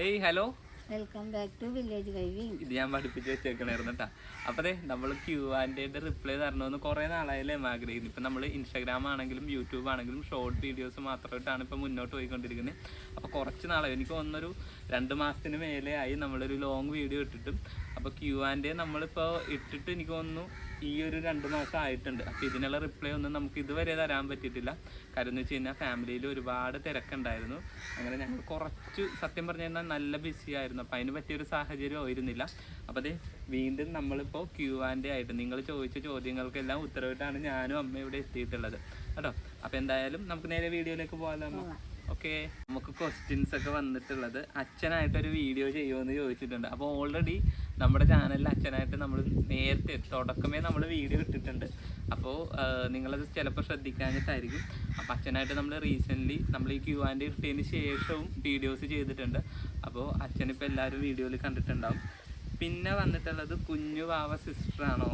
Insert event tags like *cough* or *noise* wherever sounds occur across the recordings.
Hey hello welcome back to Village Diving ഇത് ഞാൻ പഠിപ്പിച്ച് വെച്ചേക്കണായിരുന്നു കേട്ടോ അപ്പോൾ അതെ നമ്മൾ ക്യൂ ആൻഡ് റിപ്ലൈ തരണമെന്ന് കുറെ നാളായാലേ ആഗ്രഹിക്കുന്നു. ഇപ്പൊ നമ്മൾ ഇൻസ്റ്റാഗ്രാം ആണെങ്കിലും യൂട്യൂബ് ആണെങ്കിലും ഷോർട്ട് വീഡിയോസ് മാത്രമായിട്ടാണ് ഇപ്പൊ മുന്നോട്ട് പോയിക്കൊണ്ടിരിക്കുന്നത് അപ്പൊ കുറച്ച് നാളായി. എനിക്ക് ഒന്നൊരു രണ്ട് മാസത്തിന് മേലെ ആയി നമ്മളൊരു ലോങ് വീഡിയോ ഇട്ടിട്ടും. അപ്പൊ ക്യൂ ആൻഡ് നമ്മളിപ്പോ ഇട്ടിട്ട് എനിക്ക് തോന്നുന്നു ഈ ഒരു രണ്ട് മാസം ആയിട്ടുണ്ട്. അപ്പോൾ ഇതിനുള്ള റിപ്ലൈ ഒന്നും നമുക്ക് ഇതുവരെ തരാൻ പറ്റിയിട്ടില്ല. കാരണം എന്ന് വെച്ച് കഴിഞ്ഞാൽ ഫാമിലിയിൽ ഒരുപാട് തിരക്കുണ്ടായിരുന്നു. അങ്ങനെ ഞങ്ങൾ കുറച്ച് സത്യം പറഞ്ഞു കഴിഞ്ഞാൽ നല്ല ബിസി ആയിരുന്നു. അപ്പോൾ അതിന് പറ്റിയൊരു സാഹചര്യം ആയിരുന്നില്ല. അപ്പോൾ അതെ വീണ്ടും നമ്മളിപ്പോൾ ക്യൂ ആൻഡ് ആയിട്ട് നിങ്ങൾ ചോദിച്ച ചോദ്യങ്ങൾക്കെല്ലാം ഉത്തരവിട്ടാണ് ഞാനും അമ്മയും ഇവിടെ എത്തിയിട്ടുള്ളത്. കേട്ടോ? അപ്പോൾ എന്തായാലും നമുക്ക് നേരെ വീഡിയോയിലേക്ക് പോകാമല്ലോ അമ്മ. ഓക്കെ. നമുക്ക് ക്വസ്റ്റ്യൻസ് ഒക്കെ വന്നിട്ടുള്ളത് അച്ഛനായിട്ടൊരു വീഡിയോ ചെയ്യുമെന്ന് ചോദിച്ചിട്ടുണ്ട്. അപ്പോൾ ഓൾറെഡി നമ്മുടെ ചാനലിൽ അച്ഛനായിട്ട് നമ്മൾ നേരത്തെ തുടക്കമേ നമ്മൾ വീഡിയോ ഇട്ടിട്ടുണ്ട്. അപ്പോൾ നിങ്ങളത് ചിലപ്പോൾ ശ്രദ്ധിക്കാഞ്ഞിട്ടായിരിക്കും. അപ്പോൾ അച്ഛനായിട്ട് നമ്മൾ റീസെന്റ്ലി നമ്മൾ ഈ ക്യൂ ആൻഡ് ഇട്ടതിന് ശേഷവും വീഡിയോസ് ചെയ്തിട്ടുണ്ട്. അപ്പോൾ അച്ഛനിപ്പോൾ എല്ലാവരും വീഡിയോയിൽ കണ്ടിട്ടുണ്ടാവും. പിന്നെ വന്നിട്ടുള്ളത് കുഞ്ഞു വാവ സിസ്റ്ററാണോ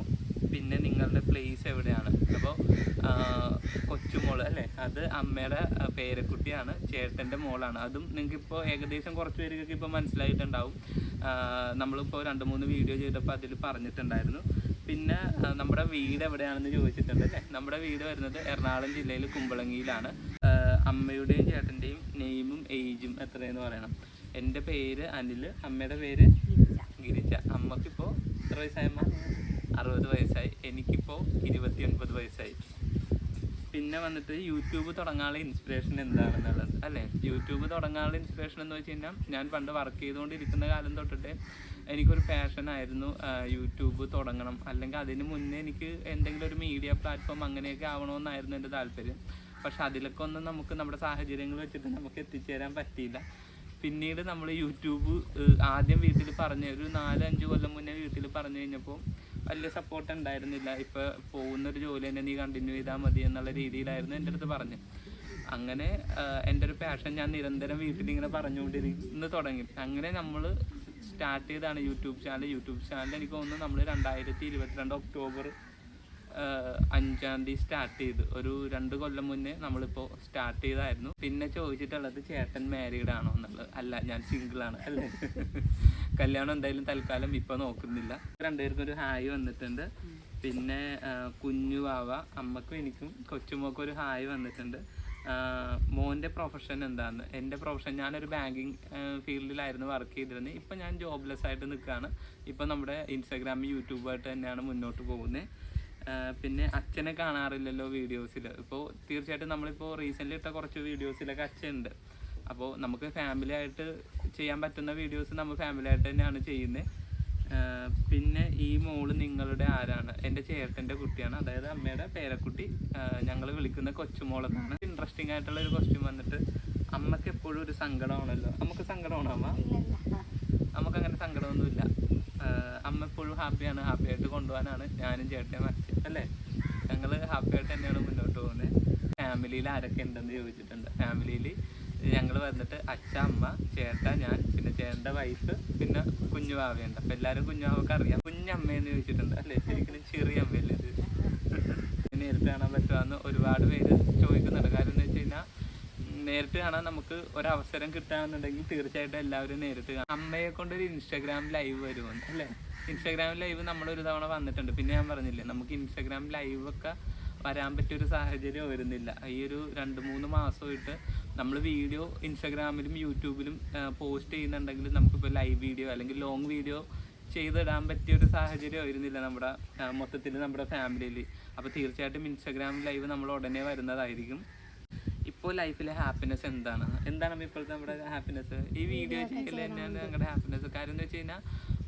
പിന്നെ നിങ്ങളുടെ പ്ലേസ് എവിടെയാണ്? അപ്പോൾ കൊച്ചുമോൾ അല്ലേ? അത് അമ്മയുടെ പേരക്കുട്ടിയാണ് ചേട്ടന്റെ മോളാണ്. അതും നിങ്ങൾക്ക് ഇപ്പോൾ ഏകദേശം കുറച്ച് പേർക്കൊക്കെ ഇപ്പോൾ മനസ്സിലായിട്ടുണ്ടാവും. നമ്മളിപ്പോൾ രണ്ട് മൂന്ന് വീഡിയോ ചെയ്തപ്പോൾ അതിൽ പറഞ്ഞിട്ടുണ്ടായിരുന്നു. പിന്നെ നമ്മുടെ വീട് എവിടെയാണെന്ന് ചോദിച്ചിട്ടുണ്ട് അല്ലേ? നമ്മുടെ വീട് വരുന്നത് എറണാകുളം ജില്ലയിൽ കുമ്പളങ്ങിയിലാണ്. അമ്മയുടെയും ചേട്ടന്റെയും നെയിമും ഏജും എത്രയെന്ന് പറയണം. എന്റെ പേര് അനിൽ അമ്മയുടെ പേര് ഗിരിജ. അമ്മക്കിപ്പോൾ എത്ര വയസ്സായ അമ്മ? അറുപത് വയസ്സായി. എനിക്കിപ്പോൾ ഇരുപത്തി ഒൻപത് വയസ്സായി. പിന്നെ വന്നിട്ട് യൂട്യൂബ് തുടങ്ങാനുള്ള ഇൻസ്പിറേഷൻ എന്താണെന്നുള്ളത് അല്ലേ? യൂട്യൂബ് തുടങ്ങാനുള്ള ഇൻസ്പിറേഷൻ എന്ന് വെച്ച് കഴിഞ്ഞാൽ ഞാൻ പണ്ട് വർക്ക് ചെയ്തുകൊണ്ടിരിക്കുന്ന കാലം തൊട്ടിട്ട് എനിക്കൊരു പാഷൻ ആയിരുന്നു യൂട്യൂബ് തുടങ്ങണം. അല്ലെങ്കിൽ അതിന് മുന്നേ എനിക്ക് എന്തെങ്കിലും ഒരു മീഡിയ പ്ലാറ്റ്ഫോം അങ്ങനെയൊക്കെ ആവണമെന്നായിരുന്നു എന്റെ താല്പര്യം. പക്ഷെ അതിലൊക്കെ ഒന്നും നമുക്ക് നമ്മുടെ സാഹചര്യങ്ങൾ വെച്ചിട്ട് നമുക്ക് എത്തിച്ചേരാൻ പറ്റിയില്ല. പിന്നീട് നമ്മൾ യൂട്യൂബ് ആദ്യം വീട്ടിൽ പറഞ്ഞ ഒരു നാലഞ്ച് കൊല്ലം മുന്നേ വീട്ടിൽ പറഞ്ഞു കഴിഞ്ഞപ്പോൾ വലിയ സപ്പോർട്ട് ഉണ്ടായിരുന്നില്ല. ഇപ്പോൾ പോകുന്നൊരു ജോലി തന്നെ നീ കണ്ടിന്യൂ ചെയ്താൽ മതി എന്നുള്ള രീതിയിലായിരുന്നു എന്റെ അടുത്ത് പറഞ്ഞത് അങ്ങനെ എന്റെ ഒരു പാഷൻ ഞാൻ നിരന്തരം വീട്ടിൽ ഇങ്ങനെ പറഞ്ഞുകൊണ്ടിരിക്കുന്ന തുടങ്ങി. അങ്ങനെ നമ്മൾ സ്റ്റാർട്ട് ചെയ്താണ് യൂട്യൂബ് ചാനൽ യൂട്യൂബ് ചാനൽ എനിക്ക് തോന്നുന്നു നമ്മൾ രണ്ടായിരത്തി ഇരുപത്തിരണ്ട് ഒക്ടോബർ അഞ്ചാം തീയതി സ്റ്റാർട്ട് ചെയ്തു. ഒരു രണ്ട് കൊല്ലം മുന്നേ നമ്മളിപ്പോൾ സ്റ്റാർട്ട് ചെയ്തായിരുന്നു. പിന്നെ ചോദിച്ചിട്ടുള്ളത് ചേട്ടൻ മാരീഡ് ആണോ എന്നുള്ളത്. അല്ല ഞാൻ സിംഗിൾ ആണ് അല്ലേ? *laughs* കല്യാണം എന്തായാലും തൽക്കാലം ഇപ്പൊ നോക്കുന്നില്ല. രണ്ടുപേർക്കും ഒരു ഹായ് വന്നിട്ടുണ്ട്. പിന്നെ കുഞ്ഞു വാവ അമ്മക്കും എനിക്കും കൊച്ചുമോക്കും ഒരു ഹായ് വന്നിട്ടുണ്ട്. മോന്റെ പ്രൊഫഷൻ എന്താന്ന്. എന്റെ പ്രൊഫഷൻ ഞാനൊരു ബാങ്കിങ് ഫീൽഡിലായിരുന്നു വർക്ക് ചെയ്തിരുന്നത്. ഇപ്പം ഞാൻ ജോബ്ലെസ് ആയിട്ട് നിൽക്കുകയാണ്. ഇപ്പം നമ്മുടെ ഇൻസ്റ്റാഗ്രാം യൂട്യൂബായിട്ട് തന്നെയാണ് മുന്നോട്ട് പോകുന്നത്. പിന്നെ അച്ഛനെ കാണാറില്ലല്ലോ വീഡിയോസിൽ ഇപ്പോൾ തീർച്ചയായിട്ടും നമ്മളിപ്പോൾ റീസെന്റ് ഇട്ട കുറച്ച് വീഡിയോസിലൊക്കെ അച്ഛനുണ്ട്. അപ്പോൾ നമുക്ക് ഫാമിലി ആയിട്ട് ചെയ്യാൻ പറ്റുന്ന വീഡിയോസ് നമ്മൾ ഫാമിലി ആയിട്ട് തന്നെയാണ് ചെയ്യുന്നത് പിന്നെ ഈ മോൾ നിങ്ങളുടെ ആരാണ്? എന്റെ ചേട്ടന്റെ കുട്ടിയാണ്. അതായത് അമ്മയുടെ പേരക്കുട്ടി. ഞങ്ങൾ വിളിക്കുന്ന കൊച്ചുമോളെന്നാണ്. ഇൻട്രസ്റ്റിംഗ് ആയിട്ടുള്ള ഒരു ക്വസ്റ്റ്യൻ വന്നിട്ട് അമ്മയ്ക്ക് എപ്പോഴും ഒരു സങ്കടമാണല്ലോ. നമുക്ക് സങ്കടമാണോ അമ്മ? നമുക്ക് അങ്ങനെ സങ്കടമൊന്നുമില്ല. എപ്പോഴും ഹാപ്പിയാണ് ഹാപ്പി ആയിട്ട് കൊണ്ടുപോകാനാണ് ഞാനും ചേട്ടനും അച്ഛൻ അല്ലേ? ഞങ്ങൾ ഹാപ്പി ആയിട്ട് തന്നെയാണ് മുന്നോട്ട് പോകുന്നത് ഫാമിലിയിൽ ആരൊക്കെ ഉണ്ടെന്ന് ചോദിച്ചിട്ടുണ്ട്. ഫാമിലിയിൽ ഞങ്ങൾ വന്നിട്ട് അച്ഛ അമ്മ ചേട്ട ഞാൻ പിന്നെ ചേട്ടന്റെ വൈഫ് പിന്നെ കുഞ്ഞു ഭാവയുണ്ട് അപ്പോൾ എല്ലാവരും കുഞ്ഞു വാവക്ക് അറിയാം. കുഞ്ഞമ്മയെന്ന് ചോദിച്ചിട്ടുണ്ട് അല്ലേ? ശരിക്കും ചെറിയ അമ്മയല്ലേ ഇത്? നേരിട്ട് കാണാൻ പറ്റുമെന്ന് ഒരുപാട് പേര് ചോദിക്കുന്നുണ്ട്. കഴിഞ്ഞാൽ നേരിട്ട് കാണാൻ നമുക്ക് ഒരവസരം കിട്ടുകയാണെന്നുണ്ടെങ്കിൽ തീർച്ചയായിട്ടും എല്ലാവരും നേരിട്ട് കാണാം. അമ്മയെ കൊണ്ടൊരു ഇൻസ്റ്റാഗ്രാം ലൈവ് വരുമെന്ന് അല്ലേ? ഇൻസ്റ്റാഗ്രാം ലൈവ് നമ്മൾ ഒരു തവണ വന്നിട്ടുണ്ട്. പിന്നെ ഞാൻ പറഞ്ഞില്ലേ നമുക്ക് ഇൻസ്റ്റാഗ്രാം ലൈവ് ഒക്കെ വരാൻ പറ്റിയൊരു സാഹചര്യം വരുന്നില്ല. ഈ ഒരു രണ്ട് മൂന്ന് മാസമായിട്ട് നമ്മൾ വീഡിയോ ഇൻസ്റ്റാഗ്രാമിലും യൂട്യൂബിലും പോസ്റ്റ് ചെയ്യുന്നുണ്ടെങ്കിൽ നമുക്കിപ്പോൾ ലൈവ് വീഡിയോ അല്ലെങ്കിൽ ലോങ് വീഡിയോ ചെയ്തിടാൻ പറ്റിയ ഒരു സാഹചര്യം ആയിരുന്നില്ല നമ്മുടെ മൊത്തത്തിൽ നമ്മുടെ ഫാമിലിയിൽ അപ്പോൾ തീർച്ചയായിട്ടും ഇൻസ്റ്റാഗ്രാം ലൈവ് നമ്മൾ ഉടനെ വരുന്നതായിരിക്കും. ഇപ്പോൾ ലൈഫിലെ ഹാപ്പിനെസ് എന്താണ്? എന്താണ് ഇപ്പോഴത്തെ നമ്മുടെ ഹാപ്പിനെസ് ഈ വീഡിയോ ചെയ്യൽ തന്നെയാണ് ഞങ്ങളുടെ ഹാപ്പിനെസ് കാര്യം എന്ന് വെച്ച് കഴിഞ്ഞാൽ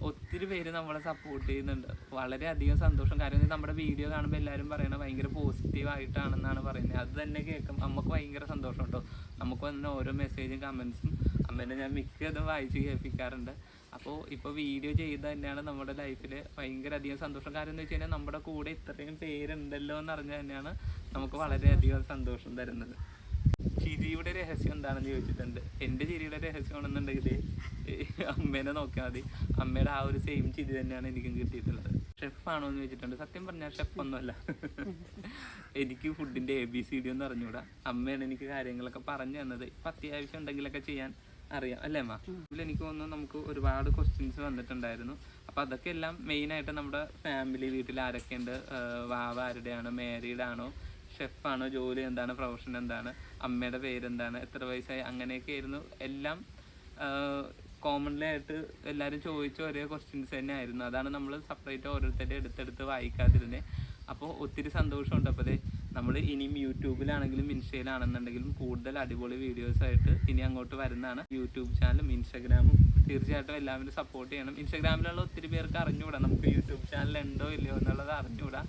ഒത്തിരി പേര് നമ്മളെ സപ്പോർട്ട് ചെയ്യുന്നുണ്ട്. വളരെയധികം സന്തോഷം. കാര്യം നമ്മുടെ വീഡിയോ കാണുമ്പോൾ എല്ലാവരും പറയണത് ഭയങ്കര പോസിറ്റീവ് ആയിട്ടാണെന്നാണ് പറയുന്നത്. അത് തന്നെ കേൾക്കും. നമുക്ക് ഭയങ്കര സന്തോഷം കേട്ടോ നമുക്ക് വന്ന ഓരോ മെസ്സേജും കമൻസും അമ്മേനെ ഞാൻ മിക്കതും വായിച്ച് കേൾപ്പിക്കാറുണ്ട്. അപ്പോൾ ഇപ്പോൾ വീഡിയോ ചെയ്ത് തന്നെയാണ് നമ്മുടെ ലൈഫിൽ ഭയങ്കര അധികം സന്തോഷം. കാര്യം എന്ന് വെച്ച് കഴിഞ്ഞാൽ നമ്മുടെ കൂടെ ഇത്രയും പേരുണ്ടല്ലോ എന്ന് അറിഞ്ഞാൽ തന്നെയാണ് നമുക്ക് വളരെയധികം സന്തോഷം തരുന്നത്. ചിരിയുടെ രഹസ്യം എന്താണെന്ന് ചോദിച്ചിട്ടുണ്ട്. എന്റെ ചിരിയുടെ രഹസ്യമാണെന്നുണ്ടെങ്കിൽ അമ്മേനെ നോക്കിയാൽ മതി. അമ്മയുടെ ആ ഒരു സെയിം ചിരി തന്നെയാണ് എനിക്കും കിട്ടിയിട്ടുള്ളത്. ഷെഫാണോ എന്ന് ചോദിച്ചിട്ടുണ്ട്. സത്യം പറഞ്ഞാൽ ഷെഫൊന്നുമല്ല എനിക്ക് ഫുഡിന്റെ എ ബി സി ഡി ഒന്നും അറിഞ്ഞൂടാ. അമ്മയാണ് എനിക്ക് കാര്യങ്ങളൊക്കെ പറഞ്ഞു തന്നത്. ഇപ്പം അത്യാവശ്യം ഉണ്ടെങ്കിലൊക്കെ ചെയ്യാൻ അറിയാം. അല്ലേ അമ്മ? ഇതിൽ എനിക്ക് തോന്നുന്നു നമുക്ക് ഒരുപാട് ക്വസ്റ്റ്യൻസ് വന്നിട്ടുണ്ടായിരുന്നു. അപ്പോൾ അതൊക്കെ എല്ലാം മെയിനായിട്ട് നമ്മുടെ ഫാമിലി വീട്ടിൽ ആരൊക്കെയുണ്ട്? വാവ ആരുടെയാണോ? മാരീഡ് ആണോ? ഷെഫാണോ ജോലി എന്താണ് പ്രൊഫഷൻ എന്താണ് അമ്മയുടെ പേരെന്താണ് എത്ര വയസ്സായി അങ്ങനെയൊക്കെ ആയിരുന്നു എല്ലാം കോമൺലി ആയിട്ട് എല്ലാവരും ചോദിച്ച ഒരേ ക്വസ്റ്റ്യൻസ് തന്നെ ആയിരുന്നു അതാണ് നമ്മൾ സെപ്പറേറ്റ് ഓരോരുത്തരുടെ എടുത്തെടുത്ത് വായിക്കാതിരുന്നത് അപ്പോൾ ഒത്തിരി സന്തോഷമുണ്ട്. അപ്പോൾ നമ്മൾ ഇനിയും യൂട്യൂബിലാണെങ്കിലും ഇൻസ്റ്റയിലാണെന്നുണ്ടെങ്കിലും കൂടുതൽ അടിപൊളി വീഡിയോസ് ആയിട്ട് ഇനി അങ്ങോട്ട് വരുന്നതാണ് യൂട്യൂബ് ചാനലും ഇൻസ്റ്റാഗ്രാമും. തീർച്ചയായിട്ടും എല്ലാവരും സപ്പോർട്ട് ചെയ്യണം. ഇൻസ്റ്റാഗ്രാമിലുള്ള ഒത്തിരി പേർക്ക് അറിഞ്ഞുകൂടാ. നമുക്ക് യൂട്യൂബ് ചാനൽ ഉണ്ടോ ഇല്ലയോ എന്നുള്ളത് അറിഞ്ഞുകൂടാ.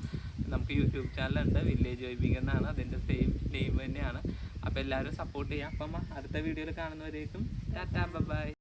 നമുക്ക് യൂട്യൂബ് ചാനലുണ്ട് വില്ലേജ് വൈബിംഗ് എന്നാണ്. അതിന്റെ സെയിം നെയിം തന്നെയാണ്. അപ്പോൾ എല്ലാവരും സപ്പോർട്ട് ചെയ്യാം. അപ്പം അടുത്ത വീഡിയോയിൽ കാണുന്നവരേക്കും. Tata bye